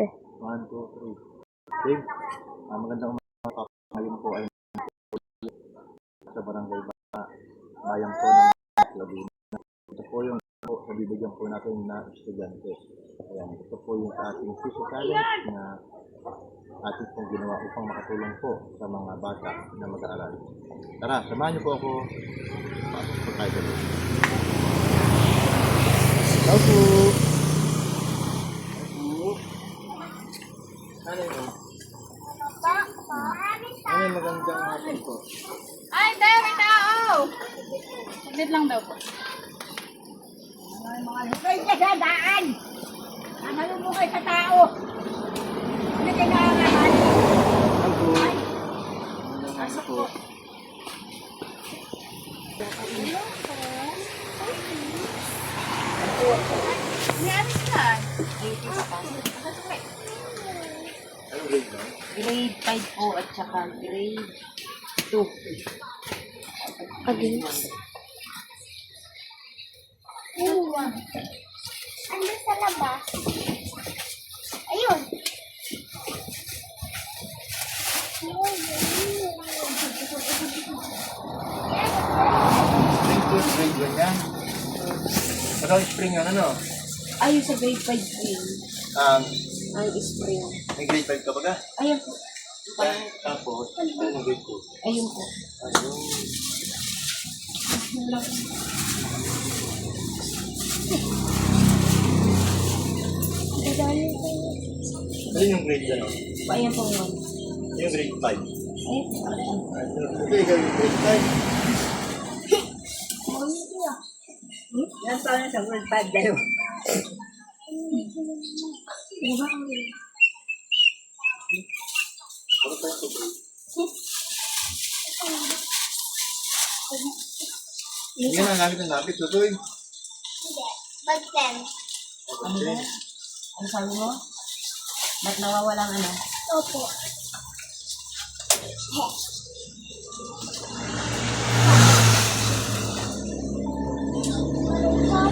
Siyempre. One, two, three. Dave, magandang umaga po. Ngayon po ay sa barangay ba, bayan po ng Laguna. Ito po yung po, nabibigyan po natin na estudyante. Ayan, ito po yung ating physical challenge na ating pong ginawa upang makatulong po sa mga bata na mag-aaral. Tara, samahan niyo po ako. Pasok po tayo. Hello po. Hello. Ano yun? Ano yung magandang hapon po? Ay, tayo, may tao! Saglit lang daw po. Ay, mga lupay ka sa daan. Ang mo kayo sa tao. Ano kailangan? Hello po. Ano po? May amis ka. Ano grade na? Grade 5 po at saka grade 2. Against. Ano sa labas? Ano ang spring yan, ano? Ayun sa grade 5 po yun. Um, Ang spring. may grade 5 ka ba ka? Ayun po. Tapos, ano yung grade 2? Ayun po. Ayun. Ano yung grade ano? Ayun po 1. Yung grade 5. Ayun po. Ito ikaw yung grade 5. Pa na sa world pad dalawa. Ano pa yung grade? Yan ang gamit ng lapit, tutoy. Bag pen. Ano ba? Ano sabi mo? Ba't nawawala ang ano? Opo.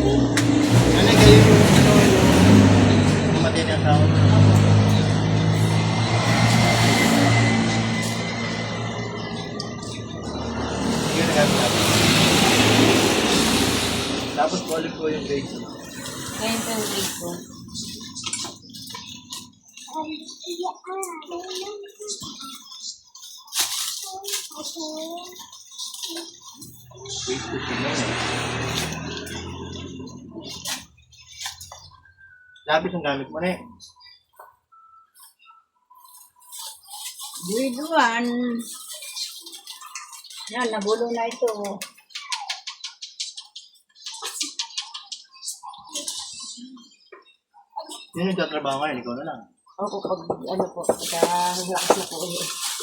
Ano kayo yung ano yung namatay na tao? Yun natin. Tapos po ulit po yung grade. Ngayon po yung grade ko. Grade 2 po na yun. Labis ang gamit mo na eh. 1. Yan, nabulo na ito. Yun yung tatrabaho ngayon, ikaw na lang. Opo, pag ano po, pagka lakas na po.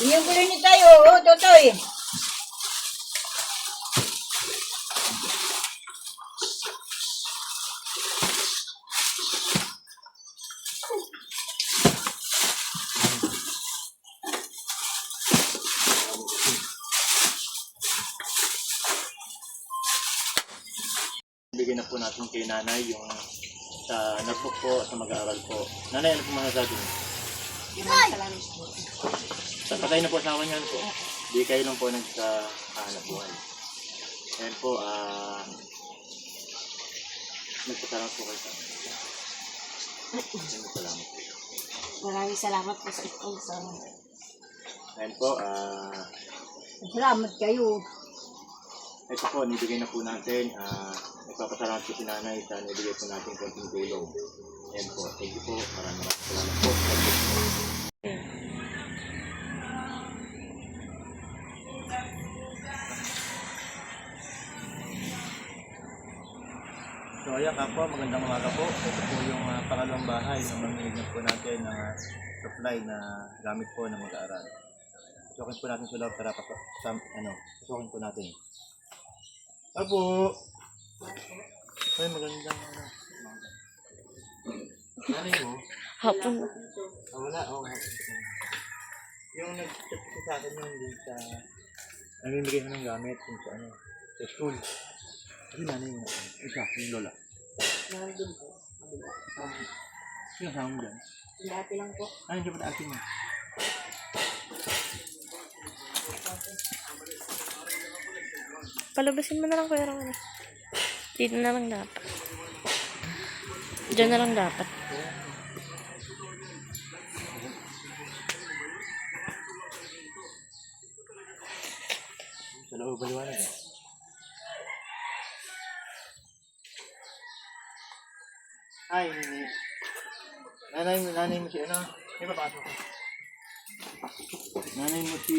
Yan yung gulo ni tayo, oh, totoy. Bigyan na po natin kay nanay yung sa notebook po sa mag-aaral po. Nanay, ano po masasabi niyo? Salamat po. Sa patay na po asawa niyan po. Di kayo lang po nagkahanap buhay. Ayan po, ah... nagpasalamat po kayo sa Salamat po. Maraming salamat po sa sponsor. Ayan po, ah... Salamat kayo. ito po, nibigay na po natin. Ah... nagpapasalamat po si nanay sa nibigay po natin konting tulong. Ayan po, thank you po. Maraming maraming salamat po. Bless po. So ayan ka po, magandang umaga po. Ito po yung uh, pangalawang bahay na mamimigyan po natin ng ah, supply na gamit po ng mag-aaral. Susukin po natin sa loob para pasok, ano, susukin po natin. Apo! Ay, magandang ano. Ano mo? Hapon. Ah, wala, oo. Oh, yung nag-chat ko sa akin yung din sa namimigay ko ng gamit kung sa ano, sa school. Yun na yung isa, yung lola. Nandun po. Yung kasama mo dyan. Dati lang po. Ano hindi ba na atin mo? Palabasin mo na lang kuya Ramon. Dito na lang dapat. Diyan na lang dapat. Sa loob baliwanag eh. Ay. Nanay mo, nanay mo si ano? May papasok. Nanay mo si...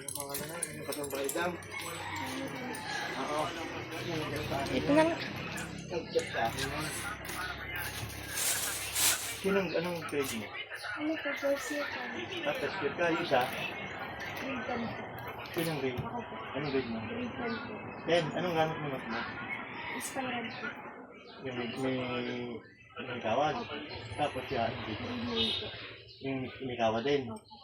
Ano mga nanay? Ano katong baidam? Oo. Dito na akin. Sinong, anong grade mo? Ano po, first year po. Ah, first year ka, isa. Grade 10 po. Sinong grade? Ako po. Anong grade mo? Grade 10 po. Then, anong gamit mo mas mo? Inspired po. Yung may, may, may kawad. Tapos siya, hindi. Grade 9 po. Yung may kawad din. Pwede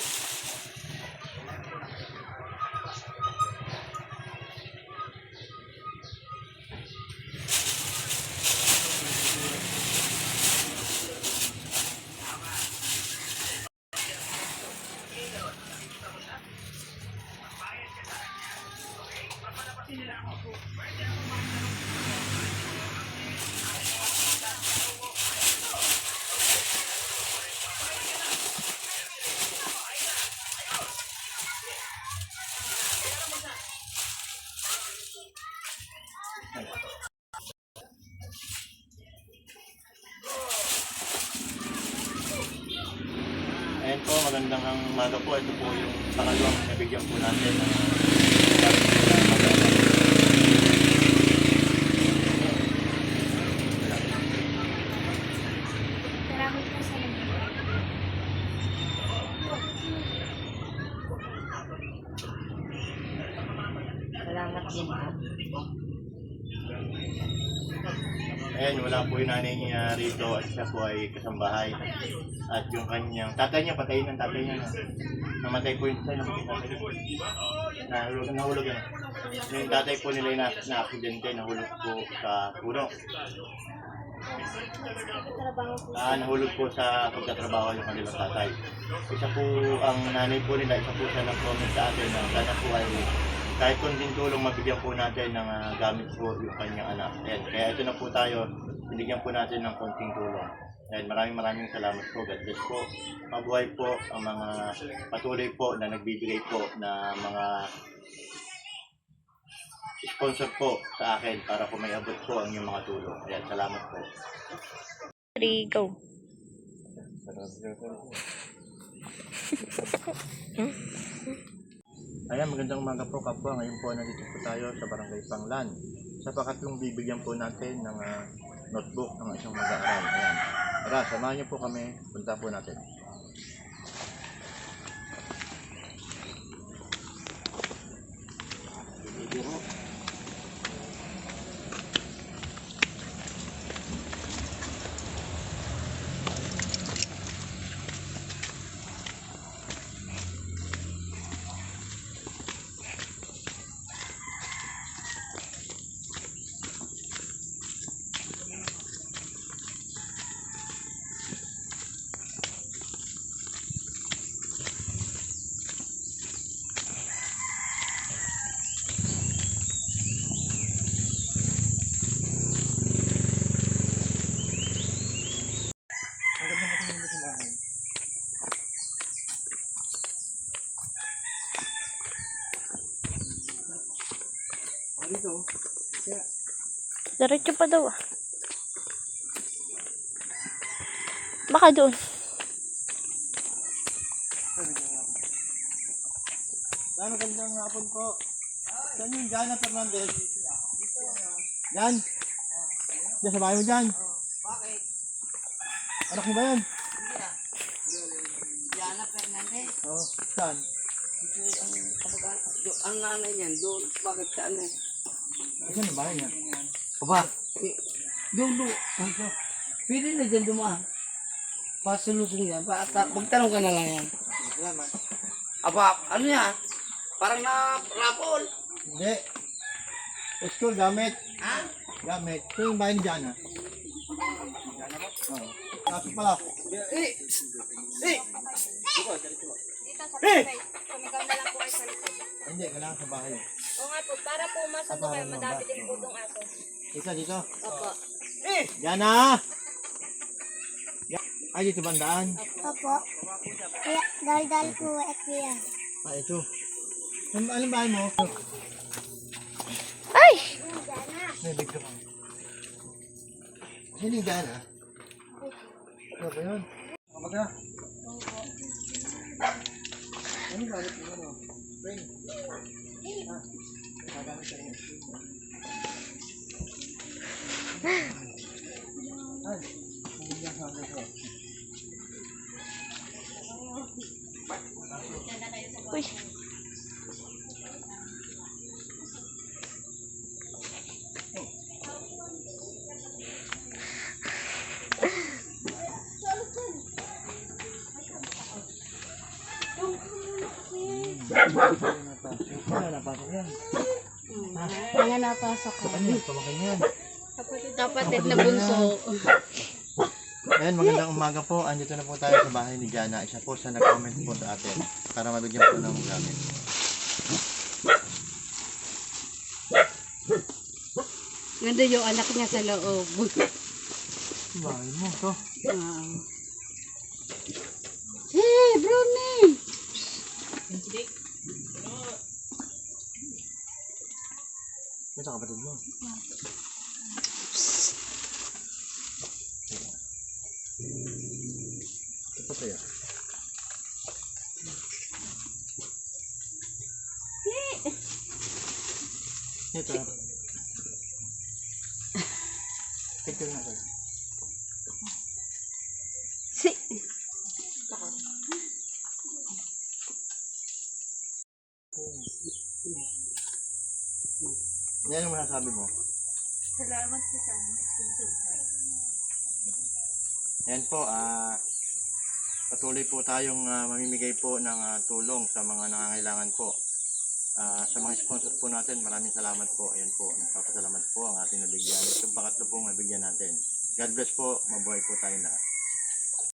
nabigyan po natin ng Salamat din po. Ayan, wala po yung nanay niya rito at siya po ay kasambahay. At yung kanyang tatay niya, patay ng tatay niya. No? Namatay po yung tatay namatay tatay niya. Nahulog, nahulog yan. Yung tatay po nila na, na aksidente, nahulog po sa puno. Ah, nahulog po sa pagtatrabaho yung kanilang tatay. Isa po ang nanay po nila, isa po siya nag-comment sa atin na sana po ay kahit konting tulong mabigyan po natin ng ah, gamit po yung kanyang anak. Ayan, kaya ito na po tayo, binigyan po natin ng konting tulong. Ayan, maraming maraming salamat po. God bless po. Mabuhay po ang mga patuloy po na nagbibigay po na mga sponsor po sa akin para po may abot po ang inyong mga tulong. Ayan, salamat po. Three, go. Ayan, magandang umaga po kapwa. Ngayon po nandito po tayo sa Barangay Panglan. Sa pakatlong bibigyan po natin ng ah, notebook ng isang mag-aaral. Ayan. Tara, samahan niyo po kami. Punta po natin. Diretso pa daw ah. Baka doon. Saan magandang hapon po? Saan yung Jana Fernandez? Yan? Diyan sa bahay mo dyan? Bakit? Anak mo ba yan? Diana Fernandez. Oo. Oh, saan? Ang, ang, ang nanay niyan, doon, bakit sa ano? Saan ang bahay niya? Aba, eh, doon doon. Pwede na dyan dumaan. Pasunod-sunod yan. Pa, magtanong ka na lang yan. Salamat. Aba, ano yan? Parang na rapol. Hindi. School gamit. Ha? Gamit. Ito yung bahay ni Jana. Oo. Kaso pala. Eh! Eh! Dito sa bahay. Sumigaw na lang po kayo sa likod. Hindi, kailangan sa bahay. O nga po, para po masok kayo, madami din po itong aso. Dito, dito. Opo. Eh! Jana! Ya- Ay, dito bandaan. Opo. Kaya, dal-dal po at kuya. Ah, ito. Ano, anong bahay mo? Ay! May big ka Sino yung Jana? Ano ba yun? Kapag na. Ano mo ano? Spring. Ah, gagamit ka rin. Ay, hindi niya sa ano to. Uy. Ano napasok yan? Mga napasok ko. Ano yan? Tumakin yan. Kapatid na bunso. Ayan, magandang umaga po. Andito na po tayo sa bahay ni Jana. Isa po sa nag-comment po sa atin para mabigyan po ng gamit. Nandun yung anak niya sa loob. Bahay mo to. Ah. Yan sa kapatid mo. Ito pa yan. Ito. Picture natin. Si... Yan yung masasabi mo. Salamat po sa Yan po, ah patuloy po tayong ah, mamimigay po ng ah, tulong sa mga nangangailangan po. Ah, sa mga sponsor po natin, maraming salamat po. Ayan po, nagpapasalamat po ang ating nabigyan. Ito pangatlo pong nabigyan natin. God bless po, mabuhay po tayo lahat.